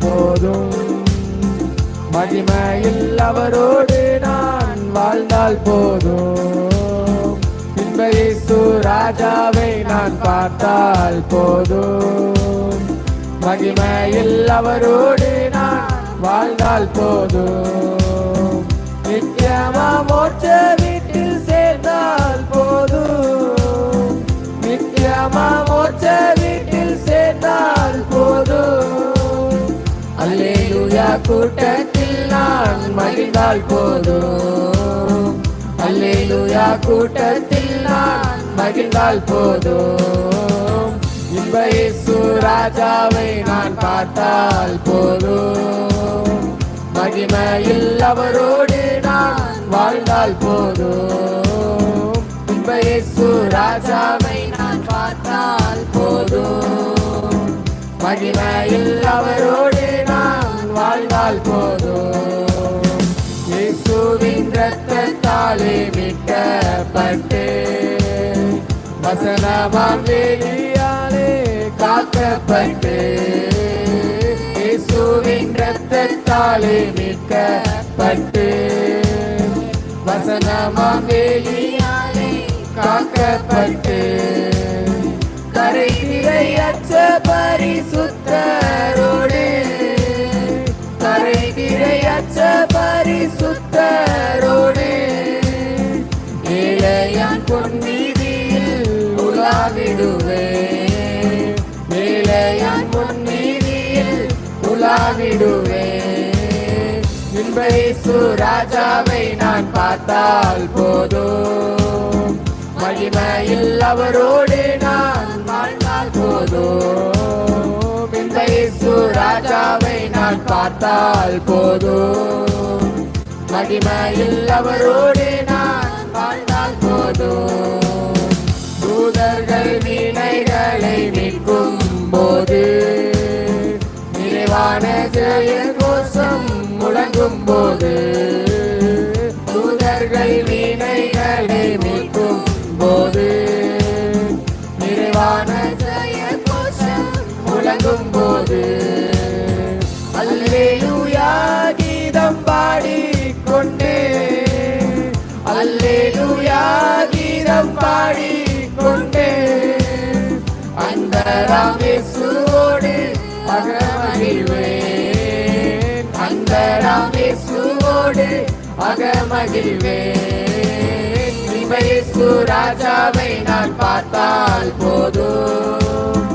போதும். மகிமையில் அவரோடு நான் வாழ்ந்தால் போதும். இன்ப ராஜாவை நான் பார்த்தால் போதும். மகிமையில் அவரோடு நான் வாழ்ந்தால் போதும். நித்தியமா மோட்ச கூட்டத்தில் நான் மகிழ்ந்தால் போதும். அல்லேலூயா கூட்டத்தில் நான் மகிழ்ந்தால் போதும். இன்ப இயேசு ராஜாவை நான் பார்த்தால் போதும். மகிமையில் அவரோடு நான் வாழ்ந்தால் போதும். இன்ப இயேசு ராஜாவை நான் பார்த்தால் போதும். மகிமையில் அவரோடு வாழ்ந்தால் போதும். இயேசுவின் ரத்தத்தாலே மீட்கப்பட்டு வசனமாம் வெளியாலே காக்கப்பட்டு இயேசுவின் ரத்தத்தாலே மீட்கப்பட்டு வசனமாம் வெளியாலே காக்கப்பட்டு கரை திரையற்ற பரிசுத்த திரையற்ற பரிசுத்தரோடு. ஏழையான் பொன்மீதியில் உலாவிடுவேன். ஏழையான் பொன்மீதியில் உலாவிடுவேன். இன்ப ராஜாவை நான் பார்த்தால் போதும் மகிமையில் அவரோடு நான் வாழ்ந்தால் போதும் நான் பார்த்தால் போதும். மகிமையில் அவரோடு நான் வாழ்ந்தால் போதும். தூதர்கள் வீணைகளை மீட்கும் போது நிறைவான ஜெய கோஷம் முழங்கும் போது தூதர்கள் வீணைகளை மீட்கும் போது நிறைவான ஜெய கோஷம் முழங்கும் போது கீதம் பாடிக்கொண்டே. அந்த ராமேசுவோடு அகமகிழ்வேன். அந்த ராமேசுவோடு அகமகிழ்வேன். இமேசு ராஜாவை நான் பார்த்தால் போதும்.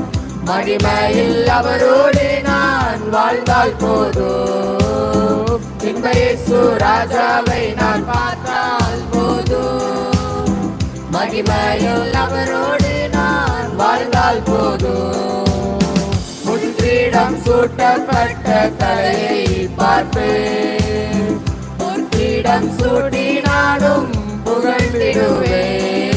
மகிமையில் அவரோடு நான் வாழ்ந்தால் போதும். இன்பேசு ராஜாவை நான் பார்த்தால் போதும். மகிமையில் அவரோடு நான் வாழ்ந்தால் போதும். முன்கிரீடம் சூட்டப்பட்ட தலையை பார்ப்பேன். பொற்கிரீடம் சூட்டி நானும் புகழ்ந்திடுவேன்.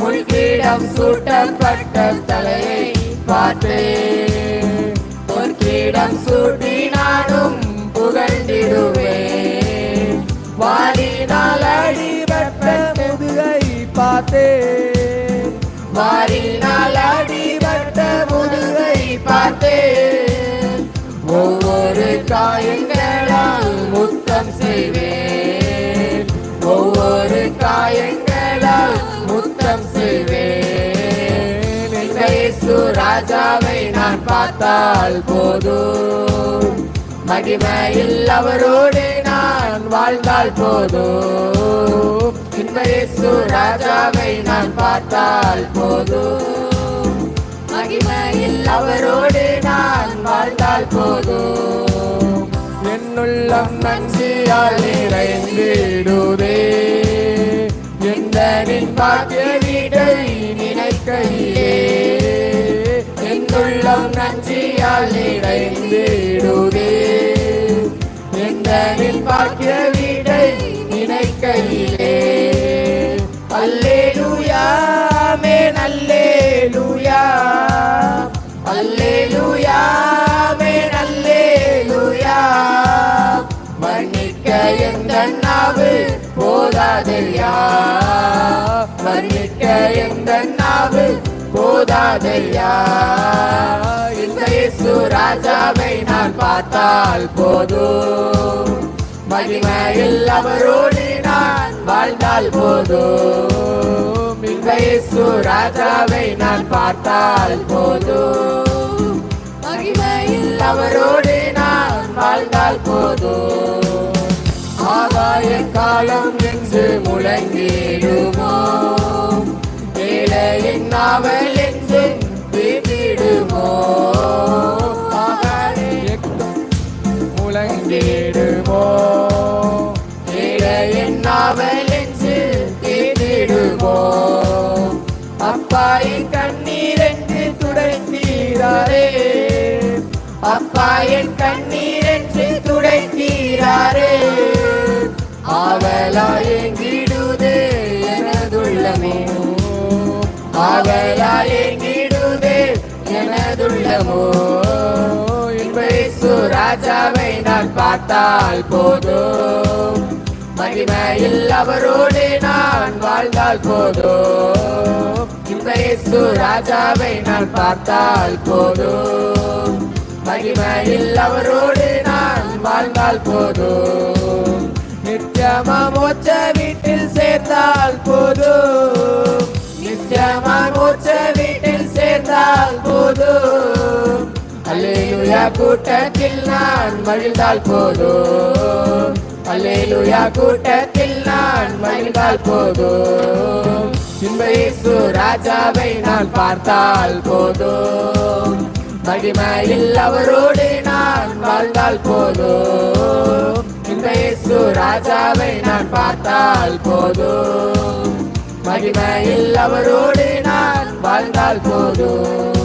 முன்கிரீடம் சூட்டப்பட்ட தலையை பார்த்தேன் பொற்கிரீடம் சூட்டி பார்த்தேன் வாரினால் அடிபட்ட முதுகை பார்த்தேன் ஒவ்வொரு காயங்களால் முத்தம் செய்வேன். ஒவ்வொரு காயங்களால் முத்தம் செய்வேன். இயேசு ராஜாவை நான் பார்த்தால் போதும். மகிமையில் அவரோடு நான் வாழ்ந்தால் போதும். இயேசு ராஜாவை நான் பார்த்தால் போதும் மகிமையில் அவரோடு நான் வாழ்ந்தால் போதும் என்னுள்ளம் நஞ்சியால் நிறைந்திடுவே. எந்த நின் பாக்கிய வீட்டை நினைக்கையிலே. என்னுள்ளம் நஞ்சியால் நிறைந்திடுவே. எந்த நின் பாக்கிய போதாதையா? மன்னிக்க எந்த நாவு போதாதையா? இந்த இயேசு ராஜாவை நான் பார்த்தால் போதும். மகிமையில் அவரோடு நான் வாழ்ந்தால் போதும். இந்த இயேசு ராஜாவை நான் பார்த்தால் போதும். மகிமையில் அவரோடு நான் வாழ்ந்தால் போதும். ஆகாய காலம் என்று முழங்கிடுமோ ஏழையின் நாவல் ஆவலாயங்கிடுதே எனதுள்ளமோ. ஆவலாயங்கிடுதே எனதுள்ளமோ. இன்பேசு ராஜாவை நான் பார்த்தால் போதும் மகிமையில் அவரோடு நான் வாழ்ந்தால் போதும் இன்பேசு ராஜாவை நான் பார்த்தால் போதும் மகிமையில் அவரோடு நான் வாழ்ந்தால் போதும் நித்தியமா மோச்ச வீட்டில் சேர்ந்தால் போதும் நித்தியமா மோச்ச வீட்டில் சேர்ந்தால் போதும் அல்லேலுயா கூட்டத்தில் நான் மகிழ்ந்தால் போதும் அல்லேலுயா கூட்டத்தில் நான் மகிழ்ந்தால் போதும் சிம்பயேசு ராஜாவை நான் பார்த்தால் போதும் மகிமையில் அவரோடு நான் வாழ்ந்தால் போதும் இயேசு ராஜாவை நான் பார்த்தால் போதும். மகிமையில் அவரோடு நான் வாழ்ந்தால் போதும்.